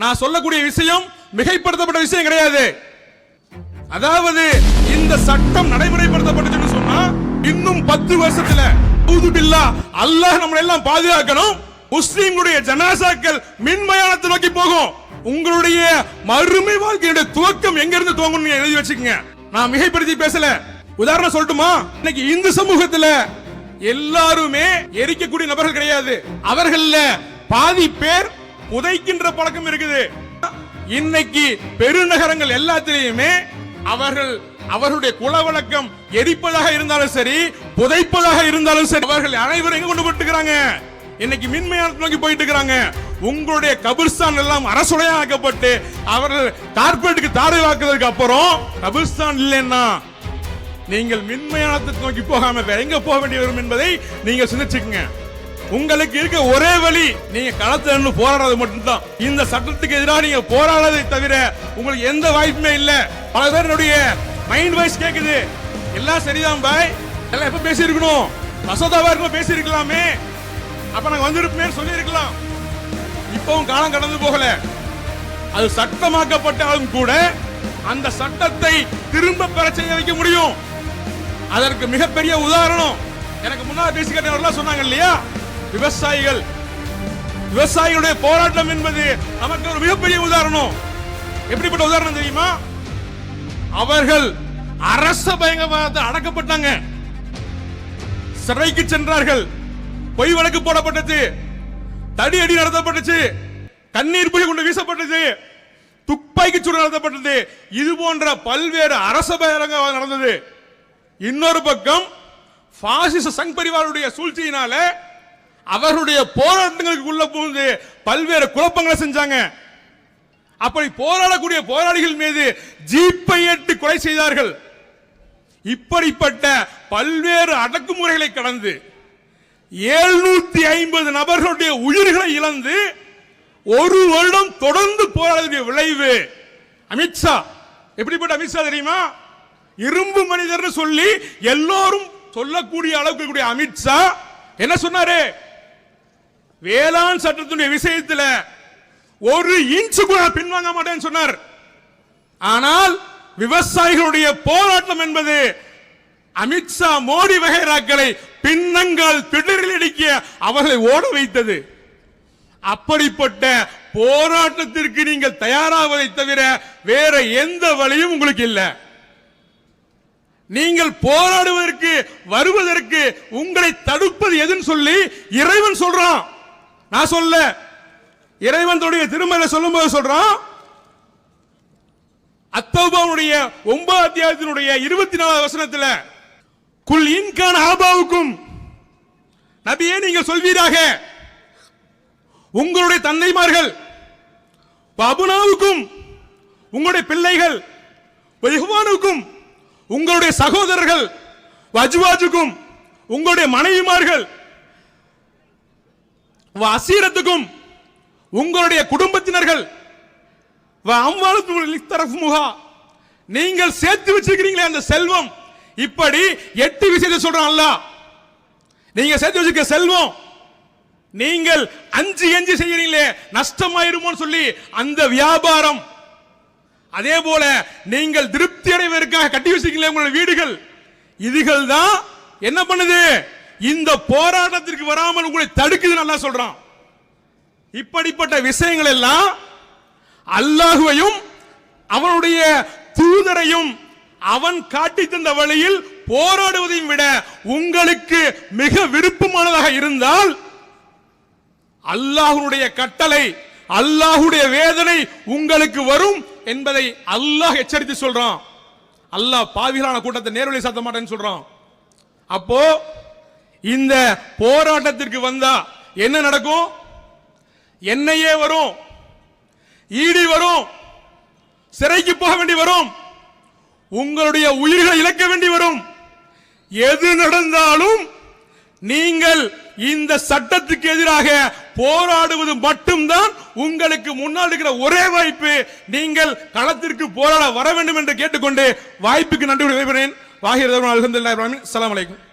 நான் சொல்லக்கூடிய விஷயம் மிகைப்படுத்தப்பட்ட விஷயம் கிடையாது. அதாவது இந்த சட்டம் நடைமுறைப்படுத்தப்பட்டுச்சுன்னு சொன்னா இன்னும் பத்து வருஷத்துல ஊது அல்லாஹ் நம்மளை எல்லாம் பாதுகாக்கணும். முஸ்லீம்களுடைய ஜனாசாக்கள் மின்மயானத்தை நோக்கி போகும். உங்களுடைய மறுமை வாழ்க்கையுடைய துவக்கம் எங்க இருந்து துவங்கும் நீங்க எழுதி வச்சுக்கோங்க. நான் மிகைப்படுத்தி பேசல. உதாரணம் சொல்லட்டுமா? இன்னைக்கு இந்து சமூகத்துல எல்லாருமே எரிக்கக்கூடிய நபர்கள் கிடையாது. அவர்கள்ல பாதி பேர் புதைக்கின்ற பழக்கம் இருக்குது. இன்னைக்கு பெருநகரங்கள் எல்லாத்திலையுமே அவர்கள் அவர்களுடைய குல வழக்கம் எரிப்பதாக இருந்தாலும் சரி புதைப்பதாக இருந்தாலும் சரி அவர்கள் அனைவரும் எங்க கொண்டு போட்டுக்கிறாங்க இன்னைக்கு மின்மயானத்தை நோக்கி போயிட்டு இருக்கிறாங்க உங்களுடைய கபிர்ஸ்தான் எல்லாம் அரசுடைய ஆக்கப்பட்டு அவர்கள் கார்பரேட்டுக்கு தாரை வாக்குறதுக்கு அப்புறம் கபிர்ஸ்தான் இல்லைன்னா நீங்கள் மின்மயானத்தை நோக்கி போகாம வேற எங்க போக வேண்டி வரும் என்பதை நீங்க சிந்திச்சுக்கங்க. உங்களுக்கு இருக்க ஒரே வழி நீங்க களத்துல நின்று போராடுறது மட்டும்தான். இந்த சட்டத்துக்கு எதிராக நீங்க போராடுறதை தவிர உங்களுக்கு எந்த வாய்ப்புமே இல்ல. பல பேருடைய மைண்ட் வாய்ஸ் கேக்குது. எல்லாம் சரிதான் பாய். எல்லாம் எப்ப பேசியிருக்கணும்? மசோதாவா இருக்கும் பேசியிருக்கலாமே. அப்ப நாங்க வந்திருப்போமே சொல்லி இருக்கலாம் இப்பவும் காலம் கடந்து போகல. அது சட்டமாக்கப்பட்டாலும் கூட அந்த சட்டத்தை திரும்ப பெற செய்ய வைக்க முடியும். அதற்கு மிகப்பெரிய உதாரணம். எனக்கு முன்னால் பேசிக்கிட்டவர்களாம் சொன்னாங்க இல்லையா? விவசாயிகள். விவசாயிகளுடைய போராட்டம் என்பது நமக்கு ஒரு மிகப்பெரிய உதாரணம். எப்படிப்பட்ட உதாரணம் தெரியுமா? அவர்கள் அரச பயங்கரவாதத்தை அடக்கப்பட்டாங்க. சிறைக்கு சென்றார்கள். பொய் வழக்கு போடப்பட்டது தடி அடி நடத்தப்பட்டுச்சு. கண்ணீர் புகை கொண்டு வீசப்பட்டது துப்பாக்கி சூடு நடத்தப்பட்டது. இது போன்ற பல்வேறு அரச பயங்கரவாதம் நடந்தது. இன்னொரு பக்கம் பாசிச சங் பரிவாருடைய சூழ்ச்சியினால அவர்களுடைய போராட்டங்களுக்கு உள்ள புகுந்து பல்வேறு குழப்பங்களை செஞ்சாங்க. அப்படி போராடக்கூடிய போராளிகள் மீது ஜீப்பை ஏற்றி கொலை செய்தார்கள். இப்படிப்பட்ட பல்வேறு அடக்குமுறைகளை கடந்து எழுநூத்தி ஐம்பது நபர்களுடைய உயிர்களை இழந்து ஒரு வருடம் தொடர்ந்து போராடிய விளைவு. அமித்ஷா எப்படிப்பட்ட அமித்ஷா தெரியுமா? இரும்பு மனிதர்னு சொல்லி எல்லோரும் சொல்லக்கூடிய அளவுக்கு கூடிய அமித்ஷா என்ன சொன்னாரு? வேளாண் சட்டத்தினுடைய விஷயத்தில் ஒரு இன்ச்சு கூட பின்வாங்க மாட்டேன்னு சொன்னார். ஆனால் விவசாயிகளுடைய போராட்டம் என்பது அமித்ஷா மோடி வகைராக்களை பின்னங்கால் திடரில் இடிக்க அவர்களை ஓட வைத்தது. அப்படிப்பட்ட போராட்டத்திற்கு நீங்கள் தயாராவதை தவிர வேற எந்த வழியும் உங்களுக்கு இல்லை. நீங்கள் போராடுவதற்கு வருவதற்கு உங்களை தடுப்பது எதுன்னு சொல்லி இறைவன் சொல்றான். நான் சொல்ல இறைவனுடைய திருமலை சொல்லும் போது சொல்றான் அத்தௌபாவுடைய ஒன்பது அத்தியாயத்தினுடைய இருபத்தி நாலாவது வசனத்தில் குல் இன்கான் ஆபாவுக்கும் நபியே நீங்கள் சொல்வீராக உங்களுடைய தந்தைமார்கள் அபுனாவுக்கும் உங்களுடைய பிள்ளைகள் இஹ்வானுக்கும் உங்களுடைய சகோதரர்கள் வஜ்வாஜுக்கும் உங்களுடைய மனைவிமார்கள் அசீரத்துக்கும் உங்களுடைய குடும்பத்தினர்கள் முகா நீங்கள் சேர்த்து வச்சிருக்கிறீங்களே அந்த செல்வம். இப்படி எட்டு விஷயத்தை சொல்றான் அல்லாஹ் நீங்க சேர்த்து வச்சிருக்க செல்வம் நீங்கள் அஞ்சு அஞ்சு செய்யறீங்களே நஷ்டமாயிருமோன்னு சொல்லி அந்த வியாபாரம். அதே போல நீங்கள் திருப்தி அடைவதற்காக கட்டி வச்சிருக்கீங்களே உங்களுடைய வீடுகள். இதுகள் தான் என்ன பண்ணுது? இந்த போராட்டத்திற்கு வராமல் உங்களை தடுக்குது நல்லா சொல்றான். இப்படிப்பட்ட விஷயங்கள் எல்லாம் அல்லாஹுவையும் அவனுடைய தூதரையும் அவன் காட்டி தந்த வழியில் போராடுவதையும் விட உங்களுக்கு மிக விருப்பமானதாக இருந்தால் அல்லாஹுடைய கட்டளை அல்லாஹுடைய வேதனை உங்களுக்கு வரும் என்பதை அல்லாஹ் எச்சரித்து சொல்றான். அல்லாஹ் பாவிகளான கூட்டத்தை நேர்வழி சாத்த மாட்டேன்னு சொல்றான். அப்போ இந்த போராட்டத்திற்கு வந்தா என்ன நடக்கும்? என்னையே வரும். ஈடி வரும். சிறைக்கு போக வேண்டி வரும். உங்களுடைய உயிர்களை இழக்க வேண்டி வரும். எது நடந்தாலும் நீங்கள் இந்த சட்டத்துக்கு எதிராக போராடுவது மட்டும்தான் உங்களுக்கு முன்னால் இருக்கிற ஒரே வாய்ப்பு. நீங்கள் களத்திற்கு போராட வர வேண்டும் என்று கேட்டுக்கொண்டு வாய்ப்புக்கு நன்றி விடைபெறேன். வாகிர் அலமதுல்லாஹி அஸ்ஸலாமு அலைக்கும்.